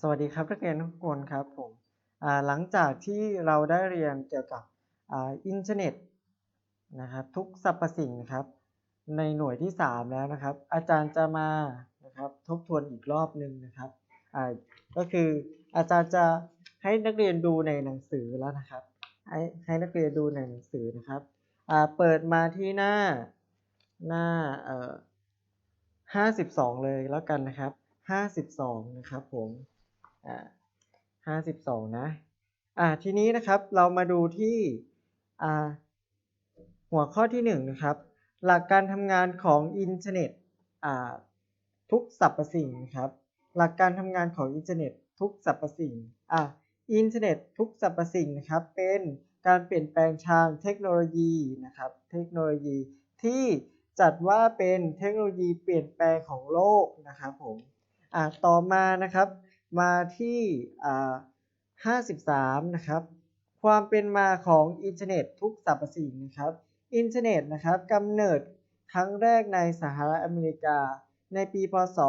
สวัสดีครับนักเรียนทุกคนครับผมหลังจากที่เราได้เรียนเกี่ยวกับอินเทอร์เน็ตนะครับทุกสรรพสิ่งนะครับในหน่วยที่ 3 แล้วนะครับ อาจารย์จะมานะครับทบทวนอีกรอบหนึ่งนะครับก็คืออาจารย์จะให้นักเรียนดูในหนังสือแล้วนะครับ ให้ให้นักเรียนดูในหนังสือนะครับเปิดมาที่หน้าหน้าเอ่อห้าสิบสองเลยแล้วกันนะครับ ห้าสิบสองนะครับผมอ่าห้าสิบสองนะอ่าทีนี้นะครับเรามาดูที่อ่าหัวข้อที่หนึ่งนะครับ หลักการทำงานของอินเทอร์เน็ตอ่าทุกสรรพสิ่งนะครับ หลักการทำงานของอินเทอร์เน็ตทุกสรรพสิ่งอ่าอินเทอร์เน็ตทุกสรรพสิ่งนะครับ เป็นการเปลี่ยนแปลงทางเทคโนโลยีนะครับ เทคโนโลยีที่จัดว่าเป็นเทคโนโลยีเปลี่ยนแปลงของโลกนะครับผม อ่าต่อมานะครับมาที่อ่า53 นะครับ ความเป็นมาของอินเทอร์เน็ตทุกสรรพสิ่งนะครับ อินเทอร์เน็ตนะครับกำเนิดครั้งแรกในสหรัฐอเมริกา ในปีพศ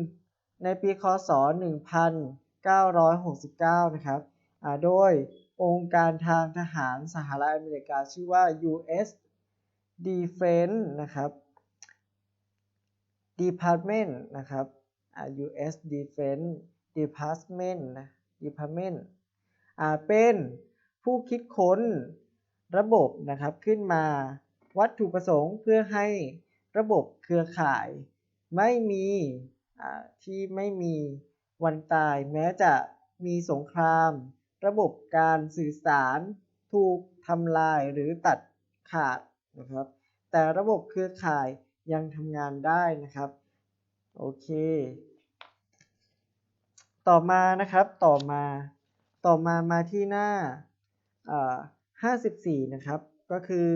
1ในปีคศ 1969 นะครับอ่าโดยองค์การทางทหารสหรัฐอเมริกาชื่อว่า U.S. Defense นะครับ Department นะครับ U.S. Defense Department นะ Department อ่าเป็นผู้คิดค้นระบบนะครับขึ้นมาวัตถุประสงค์เพื่อให้ระบบเครือข่ายไม่มีอ่าที่ไม่มีวันตายแม้จะมีสงคราม ระบบการสื่อสารถูกทำลายหรือตัดขาดนะครับ แต่ระบบเครือข่ายยังทำงานได้นะครับ โอเค ต่อมานะครับ ต่อมา ต่อมามาที่หน้าอ่า54นะครับ ก็คือ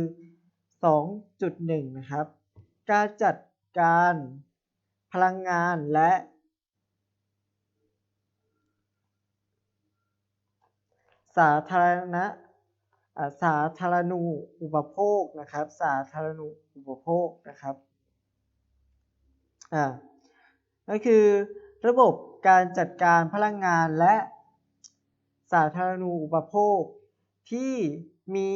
2.1นะครับ การจัดการพลังงานและสาธารณะสาธารณูอุปโภคนะครับ สาธารณูอุปโภคนะครับ อ่า ก็คือระบบการจัดการพลังงานและสาธารณูปโภคที่มี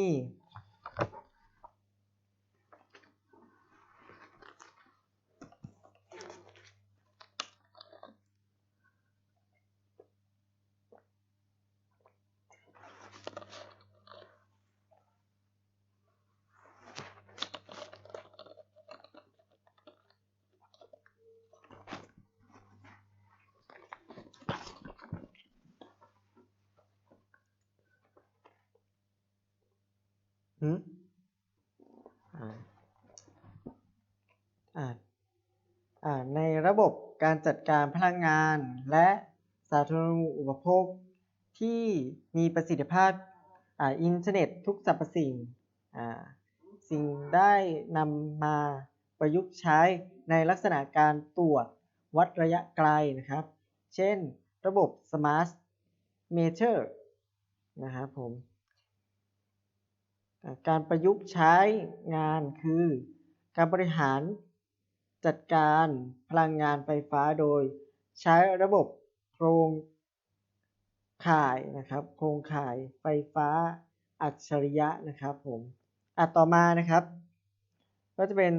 หืมอ่าอ่าอ่าในระบบการจัดการพลังงานและสาธารณูปโภคที่มีประสิทธิภาพอ่าอินเทอร์เน็ตทุกสรรพสิ่งอ่าสิ่งได้นำมาประยุกต์ใช้ในลักษณะการตรวจวัดระยะไกลนะครับ เช่นระบบ Smart Meter นะครับผม การประยุกต์ใช้งานคือ การบริหารจัดการพลังงานไฟฟ้าโดย ใช้ระบบโครงข่ายนะครับ โครงข่ายไฟฟ้าอัจฉริยะนะครับผมอะต่อมานะครับ ก็จะเป็น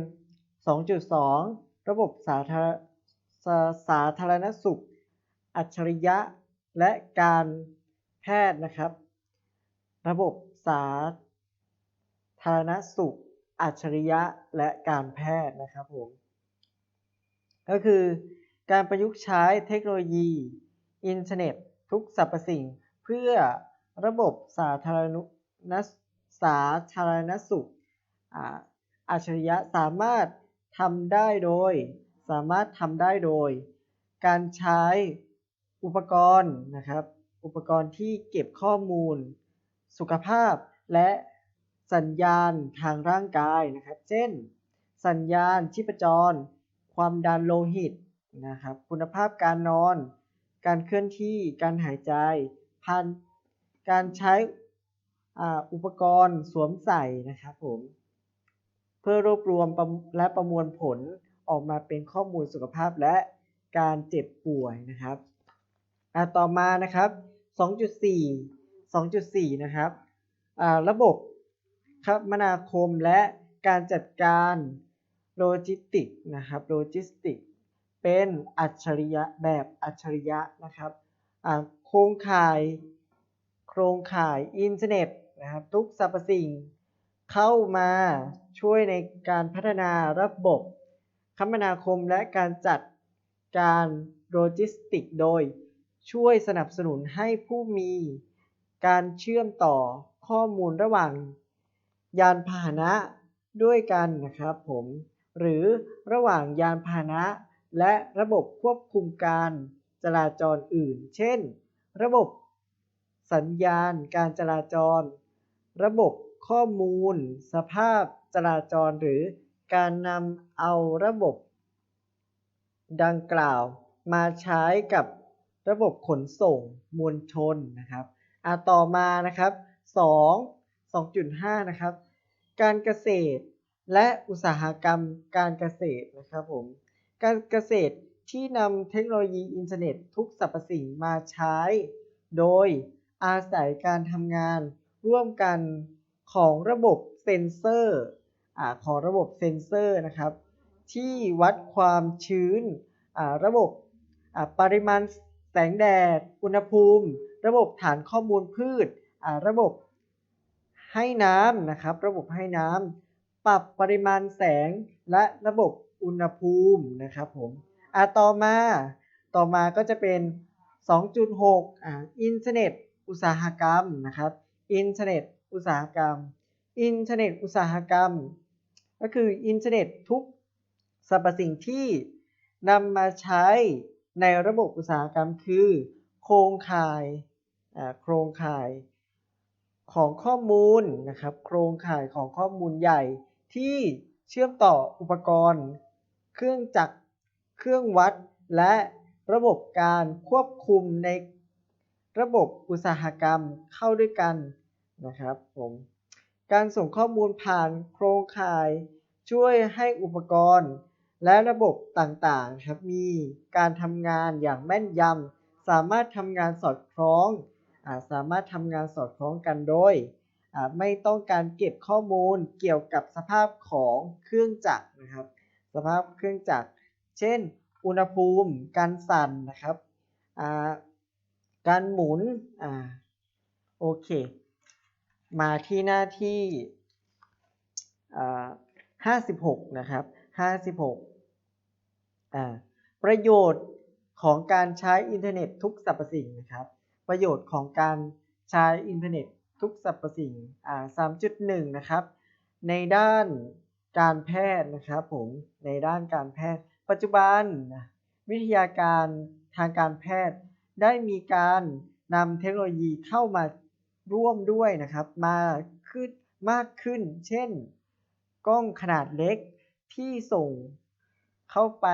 2.2 ระบบสาธารสสาธารณสุข อัจฉริยะ และการแพทย์นะครับ ระบบสา ธารณสุข อัจฉริยะ และการแพทย์นะครับผม ก็คือการประยุกต์ใช้เทคโนโลยี อินเทอร์เน็ต ทุกสรรพสิ่ง เพื่อระบบสาธารณนสาธารณสุขอาอัจฉริยะสามารถทำได้โดย สามารถทำได้โดย การใช้อุปกรณ์นะครับ อุปกรณ์ที่เก็บข้อมูล สุขภาพและ สัญญาณทางร่างกายนะครับ เช่น สัญญาณชีพจร ความดันโลหิตนะครับ คุณภาพการนอน การเคลื่อนที่ การหายใจผ่านการใช้อุปกรณ์สวมใส่นะครับผม เพื่อรวบรวมและประมวลผลออกมาเป็นข้อมูลสุขภาพและการเจ็บป่วยนะครับต่อมานะครับ 2.4 2.4 นะครับระบบ คมนาคมและการจัดการโลจิสติกนะครับโลจิสติกเป็นอัจฉริยะแบบอัจฉริยะนะครับอ่าโครงข่ายโครงข่ายอินเทอร์เน็ตนะครับทุกสรรพสิ่งเข้ามาช่วยในการพัฒนาระบบคมนาคมและการจัดการโลจิสติกโดยช่วยสนับสนุนให้ผู้มีการเชื่อมต่อข้อมูลระหว่าง ยานพาหนะด้วยกันนะครับผมหรือระหว่างยานพาหนะ และระบบควบคุมการจราจรอื่น เช่น ระบบสัญญาณการจราจร ระบบข้อมูล สภาพจราจรหรือการนำเอาระบบ ดังกล่าวมาใช้กับระบบขนส่งมวลชนนะครับอะต่อมานะครับ 2 2.5 นะครับ การเกษตรและอุตสาหกรรมการเกษตรนะครับผม การเกษตรที่นำเทคโนโลยีอินเทอร์เน็ตทุกสรรพสิ่งมาใช้ โดยอาศัยการทำงานร่วมกันของระบบเซนเซอร์อของระบบเซนเซอร์นะครับ ที่วัดความชื้น ระบบปริมาณแสงแดด อุณหภูมิ ระบบฐานข้อมูลพืช ระบบ ให้น้ำนะครับ ระบบให้น้ำปรับปริมาณแสงและระบบอุณหภูมินะครับผมอ่าต่อมาต่อมาก็จะเป็น 2.6อ่าอินเทอร์เน็ตอุตสาหกรรมนะครับอินเทอร์เน็ตอุตสาหกรรม อินเทอร์เน็ตอุตสาหกรรม ก็คืออินเทอร์เน็ตทุกสรรพสิ่งที่นำมาใช้ในระบบอุตสาหกรรมคือ โครงข่ายโครงข่าย ของข้อมูลนะครับ โครงข่ายของข้อมูลใหญ่ ที่เชื่อมต่ออุปกรณ์ เครื่องจักร เครื่องวัด และระบบการควบคุมในระบบอุตสาหกรรมเข้าด้วยกันนะครับผมการส่งข้อมูลผ่านโครงข่าย ช่วยให้อุปกรณ์ และระบบต่างๆครับมีการทำงานอย่างแม่นยำสามารถทำงานสอดคล้อง สามารถทำงานสอดคล้องกันโดยไม่ต้องการเก็บข้อมูลเกี่ยวกับสภาพของเครื่องจักรนะครับ สภาพเครื่องจักร เช่น อุณหภูมิ การสั่นนะครับ การหมุนอโอเค มาที่หน้าที่อ่าห้าสิบหกนะครับห้าสิบหกอ่าประโยชน์ของการใช้อินเทอร์เน็ตทุกสรรพสิ่งนะครับ ประโยชน์ของการใช้อินเทอร์เน็ตทุกสรรพสิ่งอ่าสามจุดหนึ่งนะครับ ในด้านการแพทย์นะครับผม ในด้านการแพทย์ ปัจจุบัน วิทยาการทางการแพทย์ ได้มีการนำเทคโนโลยีเข้ามาร่วมด้วยนะครับ มาขึ้นมากขึ้น เช่น กล้องขนาดเล็กที่ส่งเข้าไป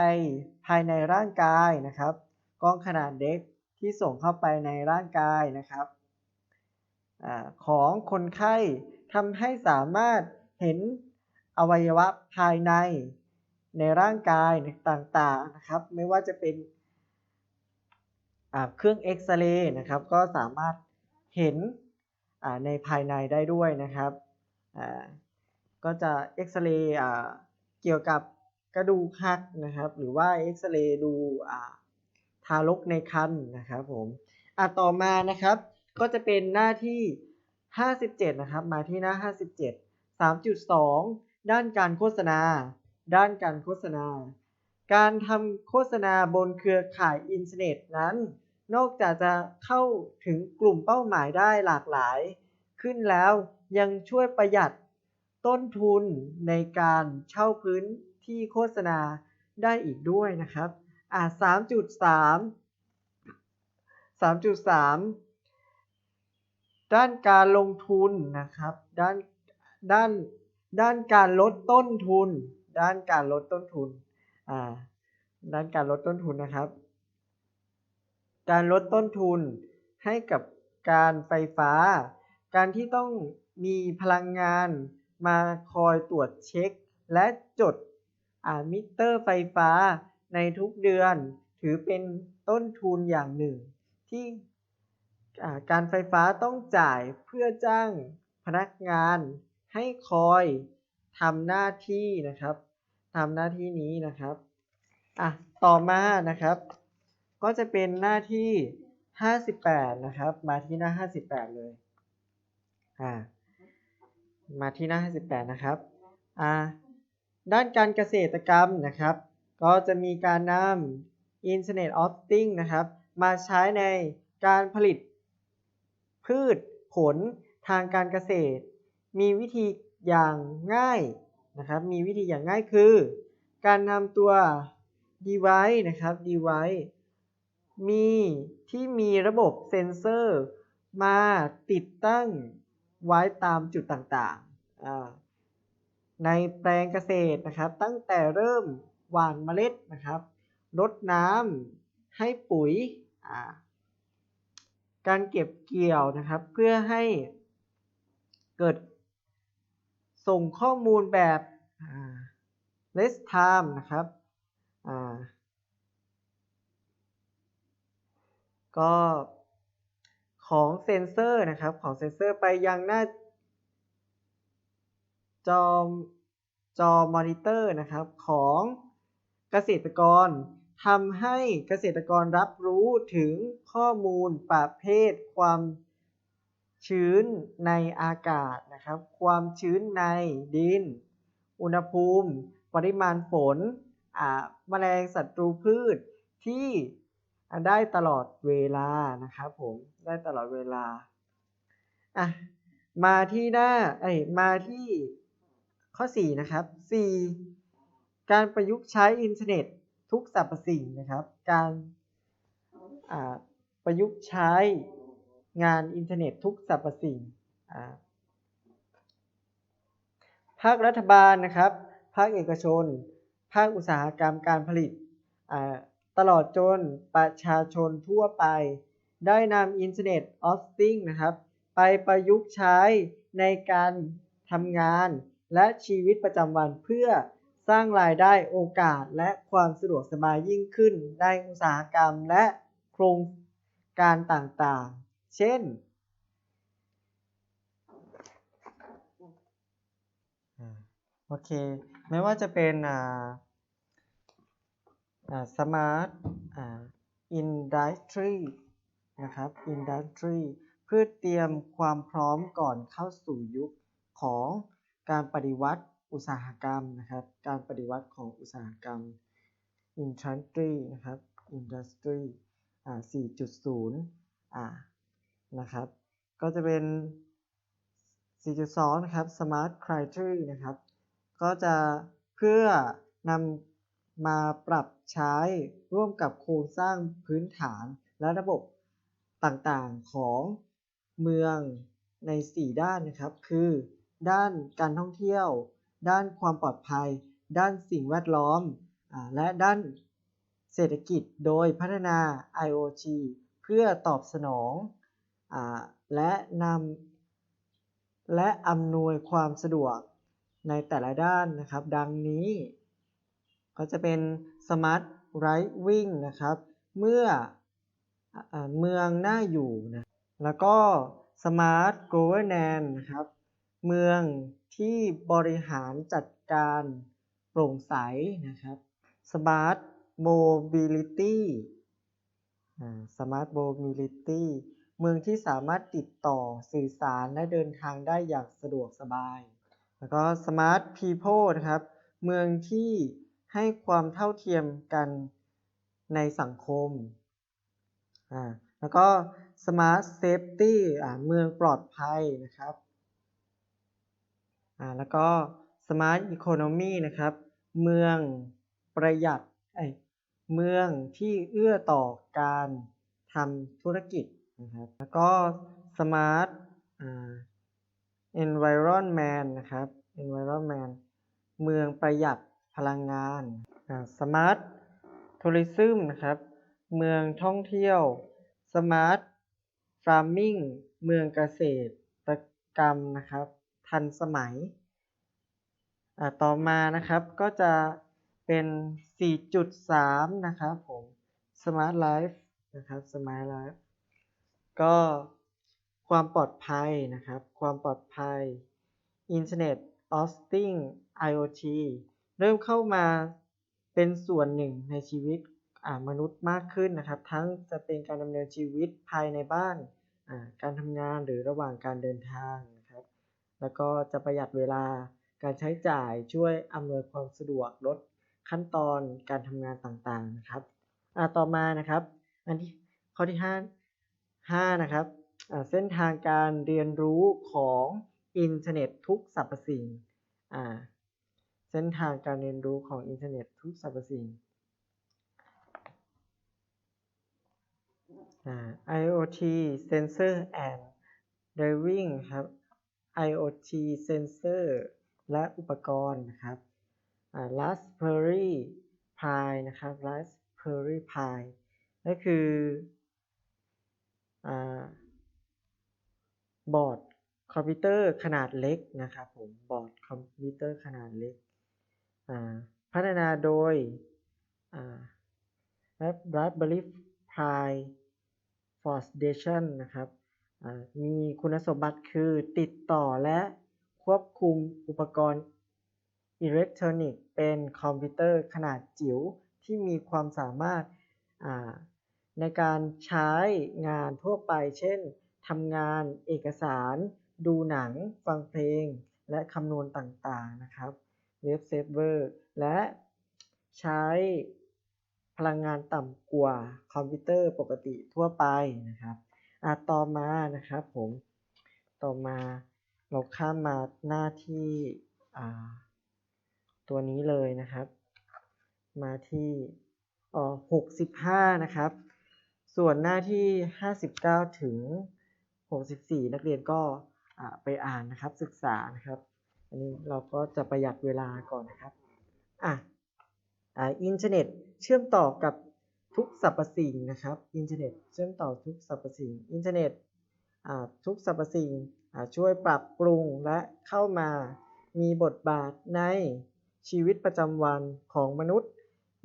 ภายในร่างกายนะครับ กล้องขนาดเล็ก ที่ส่งเข้าไปในร่างกายนะครับอของคนไข้ทำให้สามารถเห็นอวัยวะภายในในร่างกายต่างๆนะครับ ไม่ว่าจะเป็นเครื่องเอ็กซเรย์นะครับ ก็สามารถเห็นในภายในได้ด้วยนะครับ ก็จะเอ็กซเรย์เกี่ยวกับกระดูกหักนะครับ หรือว่าเอ็กซเรย์ดู ทารกในครรภ์นะครับผมอะต่อมานะครับก็จะเป็นหน้าที่ 57 นะครับ มาที่หน้า 57 3.2 ด้านการโฆษณา ด้านการโฆษณา การทำโฆษณาบนเครือข่ายอินเทอร์เน็ตนั้น นอกจากจะเข้าถึงกลุ่มเป้าหมายได้หลากหลาย ขึ้นแล้วยังช่วยประหยัดต้นทุนในการเช่าพื้นที่โฆษณาได้อีกด้วยนะครับ อ่า3.3 3.3ด้านการลงทุนนะครับ ด้านด้านด้านการลดต้นทุน ด้านการลดต้นทุนอ่าด้านการลดต้นทุนนะครับ การลดต้นทุนให้กับการไฟฟ้า การที่ต้องมีพลังงานมาคอยตรวจเช็ค และจดมิเตอร์ไฟฟ้า ในทุกเดือนถือเป็นต้นทุนอย่างหนึ่ง ที่การไฟฟ้าต้องจ่ายเพื่อจ้างพนักงานให้คอยทำหน้าที่นะครับทำหน้าที่นี้นะครับอะต่อมานะครับ ก็จะเป็นหน้าที่ 58 นะครับ มาที่หน้า 58 เลยอ่ามาที่หน้า 58 นะครับอ่าด้านการเกษตรกรรมนะครับ ก็จะมีการนำ Internet of Things นะครับ มาใช้ในการผลิต พืชผลทางการเกษตร มีวิธีอย่างง่ายนะครับ มีวิธีอย่างง่ายคือ การนำตัว device นะครับ device มีที่มีระบบเซ็นเซอร์มาติดตั้งไว้ตามจุดต่างๆ ในแปลงเกษตรนะครับ ตั้งแต่เริ่ม หว่านเมล็ดนะครับรดน้ำให้ปุ๋ยการเก็บเกี่ยวนะครับ เพื่อให้เกิดส่งข้อมูลแบบ less time นะครับก็ของเซนเซอร์นะครับของเซนเซอร์ไปยังหน้าจอจอมอนิเตอร์นะครับของ เกษตรกรทำให้เกษตรกรรับรู้ถึงข้อมูลประเภทความชื้นในอากาศนะครับ ความชื้นในดิน อุณหภูมิ ปริมาณฝนแมลงศัตรูพืชที่ได้ตลอดเวลานะครับผมได้ตลอดเวลาอะมาที่หน้าเอ้ยมาที่ข้อ 4 นะครับ 4 การประยุกต์ใช้อินเทอร์เน็ตทุกสรรพสิ่งนะครับ การประยุกต์ใช้งานอินเทอร์เน็ตทุกสรรพสิ่ง ภาครัฐบาลนะครับ ภาคเอกชน ภาคอุตสาหกรรมการผลิต ตลอดจนประชาชนทั่วไป ได้นำอินเทอร์เน็ตออฟติงนะครับ ไปประยุกต์ใช้ในการทำงานและชีวิตประจำวันเพื่อ สร้างรายได้โอกาสและความสะดวกสบายยิ่งขึ้นในอุตสาหกรรมและโครงการต่างๆ เช่น โอเค ไม่ว่าจะเป็นอ่าสมาร์ทอินดัสทรีนะครับอินดัสทรีเพื่อเตรียมความพร้อมก่อนเข้าสู่ยุคของการปฏิวัติ อุตสาหกรรมนะครับ การปฏิวัติของอุตสาหกรรม Industry นะครับ Industry อ่า4.0อ่านะครับ ก็จะเป็น 4.2 นะครับ Smart Criteria นะครับ ก็จะเพื่อนำมาปรับใช้ร่วมกับโครงสร้างพื้นฐานและระบบต่างๆของเมืองใน 4 ด้านนะครับ คือ ด้านการท่องเที่ยว ด้านความปลอดภัย ด้านสิ่งแวดล้อม และด้านเศรษฐกิจโดยพัฒนา IoT เพื่อตอบสนองอและนำและอำนวยความสะดวกในแต่ละด้านนะครับ ดังนี้ ก็จะเป็น Smart Right Wing นะครับ เมื่ออเมืองน่าอยู่นะแล้วก็ Smart Governance นะครับ เมืองที่บริหารจัดการโปร่งใสนะครับ Smart Mobility Smart Mobility เมืองที่สามารถติดต่อสื่อสารและเดินทางได้อย่างสะดวกสบาย แล้วก็ Smart People นะครับ เมืองที่ให้ความเท่าเทียมกันในสังคม แล้วก็ Smart Safety เมืองปลอดภัยนะครับ อ่าแล้วก็ Smart Economy นะครับ เมืองประหยัดไอเมืองที่เอื้อต่อการทำธุรกิจนะครับแล้วก็ Smart อ่า Environment นะครับ Environment เมืองประหยัดพลังงานอ่า Smart Tourism นะครับ เมืองท่องเที่ยว Smart Farming เมืองเกษตรกรรมนะครับ ทันสมัย ต่อมานะครับก็จะเป็น 4.3 นะครับผม Smart Life นะครับ Smart Life ก็ความปลอดภัยนะครับ ความปลอดภัย Internet of Things IoT เริ่มเข้ามาเป็นส่วนหนึ่งในชีวิตมนุษย์มากขึ้นนะครับ ทั้งจะเป็นการดำเนินชีวิตภายในบ้าน การทำงานหรือระหว่างการเดินทาง แล้วก็จะประหยัดเวลาการใช้จ่ายช่วยอำนวยความสะดวกลดขั้นตอนการทำงานต่างๆนะครับต่อมานะครับ อันที่ข้อที่5 5นะครับเส้นทางการเรียนรู้ของอินเทอร์เน็ตทุกสรรพสิ่งเส้นทางการเรียนรู้ของอินเทอร์เน็ตทุกสรรพสิ่ง IoT sensor and driving ครับ IoT sensor และอุปกรณ์นะครับ Raspberry Pi นะครับ Raspberry Pi ก็คือบอร์ดคอมพิวเตอร์ขนาดเล็กนะครับผมบอร์ดคอมพิวเตอร์ขนาดเล็ก พัฒนาโดย Raspberry Pi Foundation นะครับ มีคุณสมบัติคือติดต่อและควบคุมอุปกรณ์อิเล็กทรอนิกส์เป็นคอมพิวเตอร์ขนาดจิ๋วที่มีความสามารถในการใช้งานทั่วไป เช่นทำงานเอกสาร ดูหนัง ฟังเพลง และคำนวณต่างๆนะครับเว็บเซิร์ฟเวอร์และใช้พลังงานต่ำกว่าคอมพิวเตอร์ปกติทั่วไปนะครับ อ่ต่อมานะครับผมต่อมาเราข้ามมาหน้าที่ตัวนี้เลยนะครับ มาที่อ๋อ65นะครับ ส่วนหน้าที่59ถึง64นักเรียนก็ไปอ่านนะครับศึกษานะครับ อันนี้เราก็จะประหยัดเวลาก่อนนะครับอะอินเทอร์เน็ตเชื่อมต่อกับ ทุกสรรพสิ่งนะครับอินเทอร์เน็ตเชื่อมต่อทุกสรรพสิ่งอินเทอร์เน็ตทุกสรรพสิ่งช่วยปรับปรุงและเข้ามามีบทบาทในชีวิตประจำวันของมนุษย์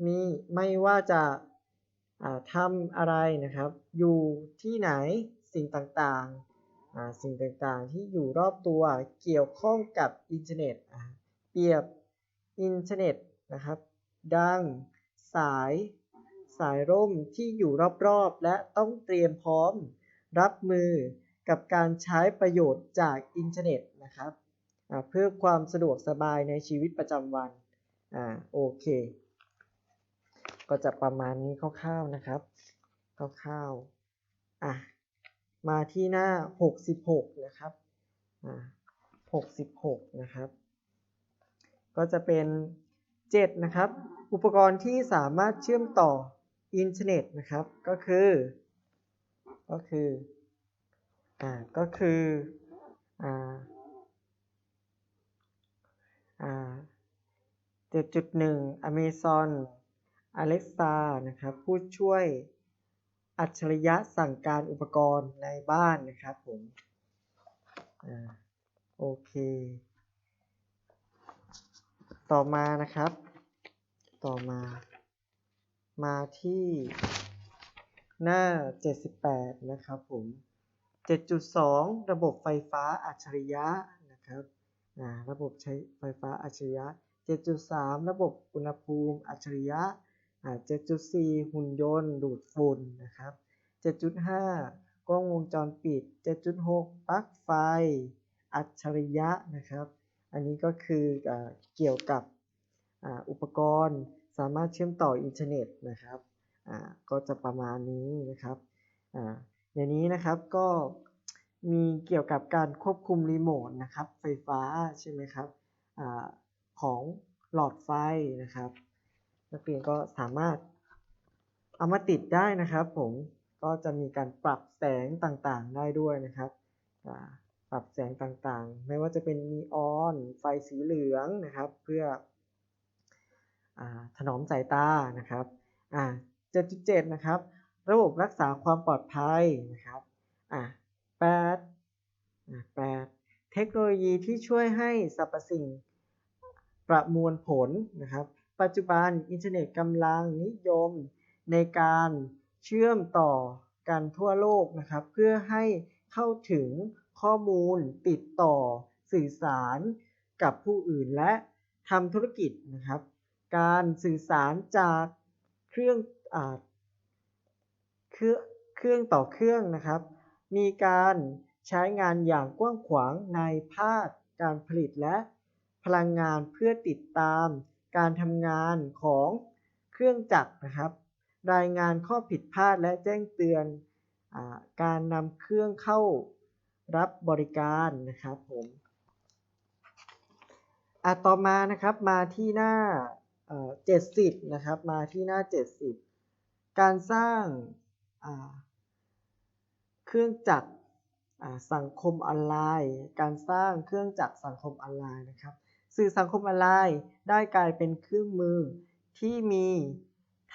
มีไม่ว่าจะทำอะไรนะครับ อยู่ที่ไหนสิ่งต่างๆ สิ่งต่างๆ ที่อยู่รอบตัวเกี่ยวข้องกับอินเทอร์เน็ตเปรียบอินเทอร์เน็ตนะครับ ดังสาย สายร่มที่อยู่รอบๆ และต้องเตรียมพร้อม รับมือกับการใช้ประโยชน์จากอินเทอร์เน็ตนะครับเพื่อความสะดวกสบายในชีวิตประจำวันอ่าโอเค ก็จะประมาณนี้คร่าวๆนะครับคร่าวๆอะมาที่หน้า 66 นะครับอ่า66 นะครับ ก็จะเป็น 7 นะครับ อุปกรณ์ที่สามารถเชื่อมต่อ อินเทอร์เน็ตนะครับก็คือก็คืออ่าก็คืออ่าอ่า7.1 Amazon Alexa นะครับผู้ช่วยอัจฉริยะสั่งการอุปกรณ์ในบ้านนะครับผมอ่าโอเค ต่อมานะครับ ต่อมา มาที่หน้า 78 นะครับผม 7.2 ระบบไฟฟ้าอัจฉริยะนะครับระบบใช้ไฟฟ้าอัจฉริยะ 7.3 ระบบอุณหภูมิอัจฉริยะ 7.4 หุ่นยนต์ดูดฝุ่นนะครับ 7.5 กล้องวงจรปิด 7.6 ปลั๊กไฟ อัจฉริยะนะครับ อันนี้ก็คือเกี่ยวกับอุปกรณ์ สามารถเชื่อมต่ออินเทอร์เน็ตนะครับก็จะประมาณนี้นะครับอย่างนี้นะครับก็มีเกี่ยวกับการควบคุมรีโมทนะครับไฟฟ้าใช่ไหมครับอของหลอดไฟนะครับนักเรียนก็สามารถเอามาติดได้นะครับ ผมก็จะมีการปรับแสงต่างๆได้ด้วยนะครับปรับแสงต่างๆ ไม่ว่าจะเป็นนีออนไฟสีเหลืองนะครับ เพื่ออ ถนอมสายตานะครับ7.7นะครับ ระบบรักษาความปลอดภัยนะครับ8 8เทคโนโลยีที่ช่วยให้สรรพสิ่งประมวลผลนะครับ ปัจจุบันอินเทอร์เน็ตกำลังนิยมในการเชื่อมต่อกันทั่วโลกนะครับ เพื่อให้เข้าถึงข้อมูลติดต่อสื่อสารกับผู้อื่นและทำธุรกิจนะครับ การสื่อสารจากเครื่องอาเครื่องเครื่องต่อเครื่องนะครับ มีการใช้งานอย่างกว้างขวางในภาคการผลิตและพลังงานเพื่อติดตามการทำงานของเครื่องจักรนะครับ รายงานข้อผิดพลาดและแจ้งเตือนอการนำเครื่องเข้ารับบริการนะครับผมอะต่อมานะครับมาที่หน้า 70 นะครับ มาที่หน้า 70 การสร้างาเครื่องจักรสังคมออนไลน์ การสร้างเครื่องจักรสังคมออนไลน์นะครับ สื่อสังคมออนไลน์ได้กลายเป็นเครื่องมือที่มี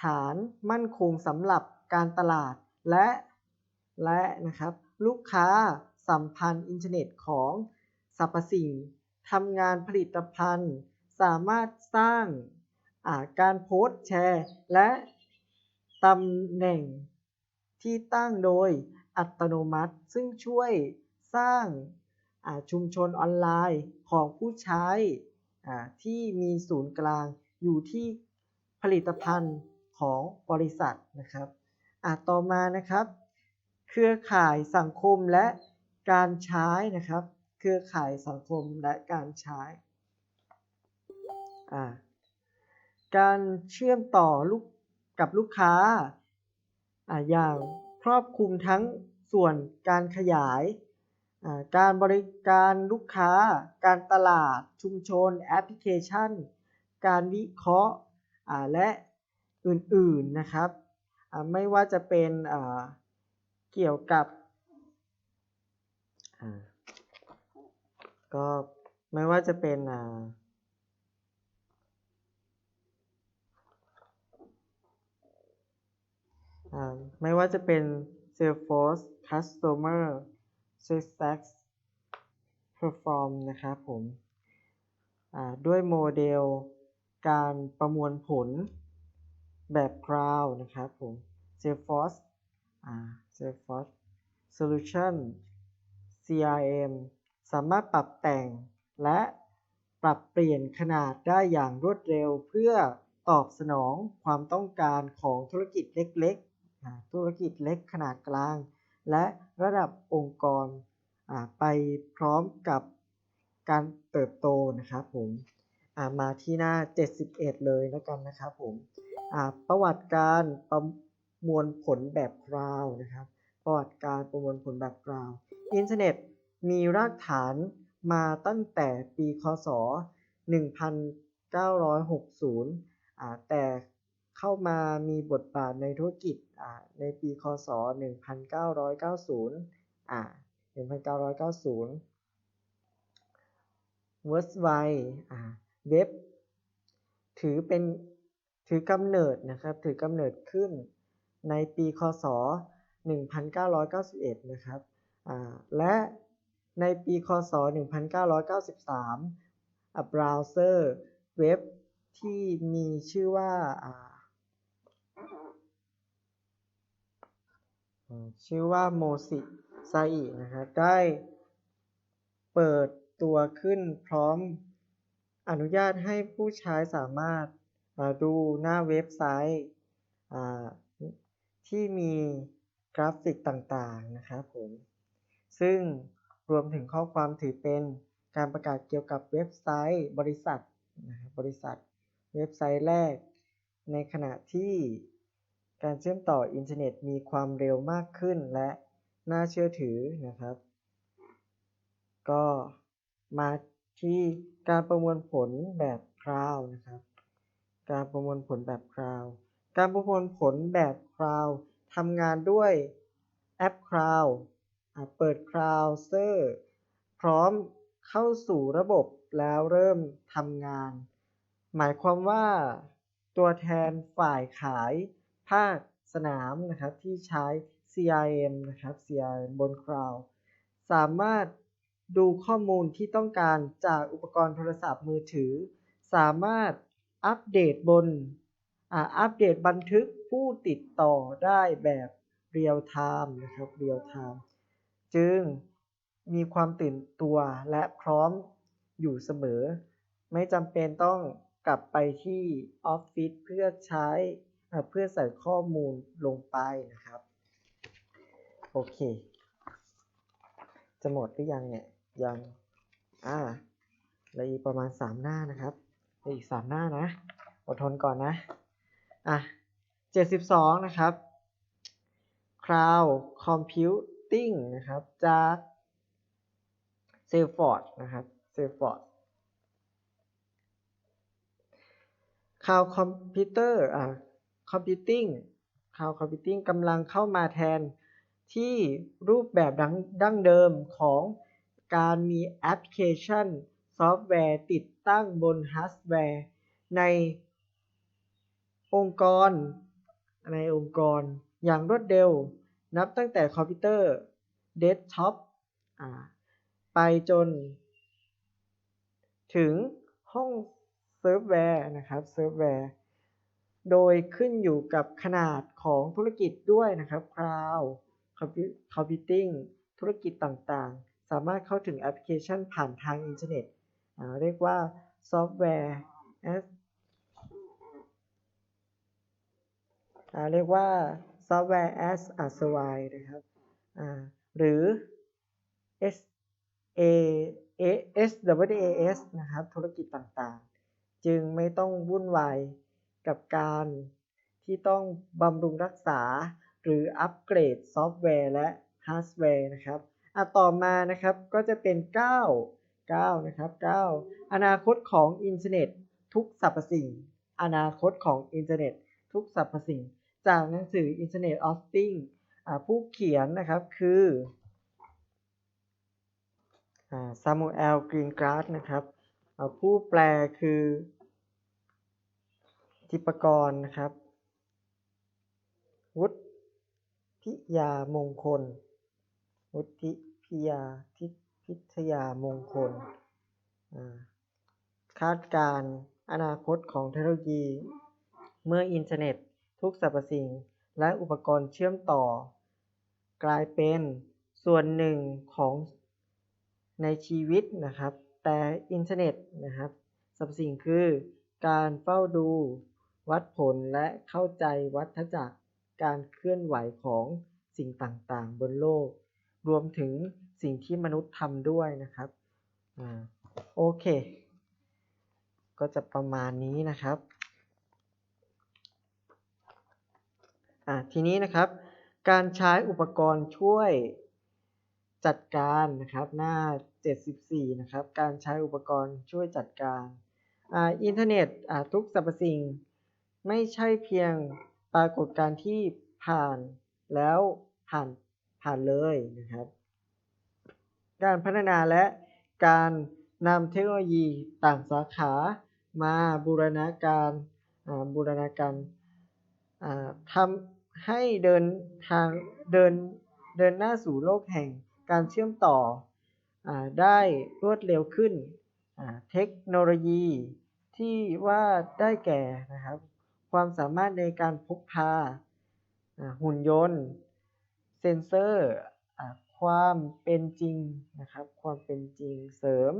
ฐานมั่นคงสำหรับการตลาดและและนะครับ ลูกค้าสัมพันธ์อินเทอร์เน็ตของสรรพสิ่งทำงานผลิตภัณฑ์ สามารถสร้าง การโพสต์แชร์ และตำแหน่งที่ตั้งโดยอัตโนมัติ ซึ่งช่วยสร้างชุมชนออนไลน์ของผู้ใช้ที่มีศูนย์กลางอยู่ที่ผลิตภัณฑ์ของบริษัทนะครับต่อมานะครับ เครือข่ายสังคมและการใช้นะครับ เครือข่ายสังคมและการใช้ การเชื่อมต่อลูกกับลูกค้าอย่างครอบคลุมทั้งส่วนการขยาย การบริการลูกค้า การตลาดชุมชนแอปพลิเคชัน การวิเคราะห์และอื่นๆนะครับ ไม่ว่าจะเป็นเกี่ยวกับก็ไม่ว่าจะเป็น ไม่ว่าจะเป็น Salesforce Customer Success Perform นะครับผมด้วยโมเดลการประมวลผลแบบ Cloud นะครับผม Salesforce Salesforce Solution CRM สามารถปรับแต่งและปรับเปลี่ยนขนาดได้อย่างรวดเร็วเพื่อตอบสนองความต้องการของธุรกิจเล็กๆ ธุรกิจเล็กขนาดกลาง และระดับองค์กรไปพร้อมกับการเติบโตนะครับผมมาที่หน้า 71 เลยแล้วกันนะครับผมประวัติการประมวลผลแบบคราวนะครับ ประวัติการประมวลผลแบบคราว อินเทอร์เน็ตมีรากฐานมาตั้งแต่ปีคศ 1960 แต่ เข้ามามีบทบาทในธุรกิจในปีคศ 1990 1990 w o r d w i d e เว็บถือเป็นถือกำเนิดนะครับ ถือกำเนิดขึ้นในปีคศ 1991 นะครับและในปีคศ 1993เบราว์เซอร์เว็บที่มีชื่อว่า ชื่อว่าโมซิไซนะครับได้เปิดตัวขึ้นพร้อมอนุญาตให้ผู้ใช้สามารถดูหน้าเว็บไซต์ที่มีกราฟิกต่างๆนะครับผม ซึ่งรวมถึงข้อความถือเป็นการประกาศเกี่ยวกับเว็บไซต์บริษัทนะครับบริษัทเว็บไซต์แรกในขณะที่ การเชื่อมต่ออินเทอร์เน็ตมีความเร็วมากขึ้นและน่าเชื่อถือนะครับ ก็มาที่การประมวลผลแบบคราวนะครับ การประมวลผลแบบคราว การประมวลผลแบบคราวทำงานด้วยแอปคราวเปิดคราวเซอร์พร้อมเข้าสู่ระบบแล้วเริ่มทำงาน หมายความว่าตัวแทนฝ่ายขาย ภาคสนามนะครับที่ใช้ CRM นะครับ CRM บนคราวสามารถดูข้อมูลที่ต้องการจากอุปกรณ์โทรศัพท์มือถือ สามารถอัปเดตบนอัปเดตบันทึกผู้ติดต่อได้แบบ real time นะครับ real time จึงมีความตื่นตัวและพร้อมอยู่เสมอ ไม่จำเป็นต้องกลับไปที่ออฟฟิศเพื่อใช้ เพื่อใส่ข้อมูลลงไปนะครับ โอเค จะหมดหรือยังเนี่ย ยัง อ่าเลืออีกประมาณ 3 หน้านะครับเลืออีก 3 หน้านะ อดทนก่อนนะ อะ 72 นะครับ Cloud Computing นะครับ จาก Salesforce นะครับ Salesforce Cloud Computer อ่า Computing Cloud Computing กำลังเข้ามาแทนที่รูปแบบดั้งดั้งเดิมของการมีแอปพลิเคชันซอฟต์แวร์ติดตั้งบนฮาร์ดแวร์ ในองค์กร ในองค์กร อย่างรวดเร็ว นับตั้งแต่คอมพิวเตอร์เดสก์ท็อปไปจน ถึงห้องเซิร์ฟแวร์นะครับเซิร์ฟแวร์ โดยขึ้นอยู่กับขนาดของธุรกิจด้วยนะครับ Cloud Computing ธุรกิจต่างๆ สามารถเข้าถึงแอปพลิเคชันผ่านทางอินเทอร์เน็ตเรียกว่าซอฟต์แวร์ as อ่าเรียกว่า Software as a Service นะครับหรือ S A A S W A S นะครับ ธุรกิจต่างๆ จึงไม่ต้องวุ่นวาย กับการที่ต้องบำรุงรักษา หรืออัปเกรดซอฟต์แวร์และฮาร์ดแวร์นะครับอะต่อมานะครับก็จะเป็น 9 9นะครับ9อนาคตของอินเทอร์เน็ตทุกสรรพสิ่ง อนาคตของอินเทอร์เน็ตทุกสรรพสิ่ง จากหนังสือ Internet of Things ผู้เขียนนะครับคือซามูเอลกรีนกราสนะครับ ผู้แปลคือ ทิปกรนะครับ วุฒิยามงคล วุฒิพิยาทิพิทยามงคล คาดการณ์อนาคตของเทคโนโลยี เมื่ออินเทอร์เน็ตทุกสรรพสิ่ง และอุปกรณ์เชื่อมต่อ กลายเป็นส่วนหนึ่งของในชีวิตนะครับ แต่อินเทอร์เน็ตนะครับสรรพสิ่งคือการเฝ้าดู วัดผลและเข้าใจวัฏจักรการเคลื่อนไหวของสิ่งต่างๆ บนโลก รวมถึงสิ่งที่มนุษย์ทำด้วยนะครับอโอเค ก็จะประมาณนี้นะครับทีนี้นะครับ การใช้อุปกรณ์ช่วยจัดการนะครับหน้า 74 นะครับ การใช้อุปกรณ์ช่วยจัดการอ,อินเทอร์เน็ตทุกสรรพสิ่ง ไม่ใช่เพียงปรากฏการณ์ที่ผ่านแล้วผ่านผ่านเลยนะครับ การพัฒนาและการนำเทคโนโลยีต่างสาขามาบูรณาการบูรณาการทำให้เดินทางเดินเดินหน้าสู่โลกแห่งการเชื่อมต่ออได้รวดเร็วขึ้นเทคโนโลยีที่ว่าได้แก่นะครับ ความสามารถในการพกพา หุ่นยนต์ เซนเซอร์ ความเป็นจริงนะครับ ความเป็นจริงเสริม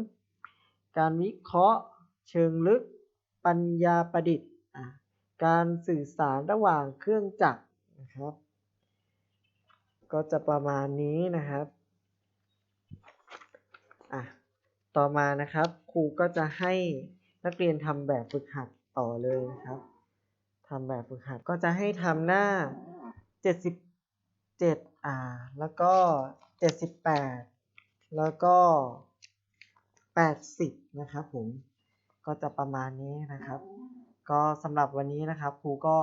การวิเคราะห์เชิงลึก ปัญญาประดิษฐ์ การสื่อสารระหว่างเครื่องจักรนะครับ ก็จะประมาณนี้นะครับอะต่อมานะครับครูก็จะให้นักเรียนทำแบบฝึกหัดต่อเลยนะครับ ทำแบบฝึกหัดก็จะให้ทำหน้า 77 อ่า แล้วก็ 78 แล้วก็ 80 นะครับผม ก็จะประมาณนี้นะครับ ก็สำหรับวันนี้นะครับครูก็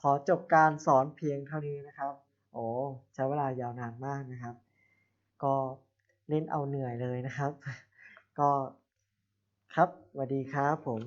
ขอจบการสอนเพียงเท่านี้นะครับ โอ้ใช้เวลายาวนานมากนะครับ ก็เล่นเอาเหนื่อยเลยนะครับ ก็ครับสวัสดีครับผม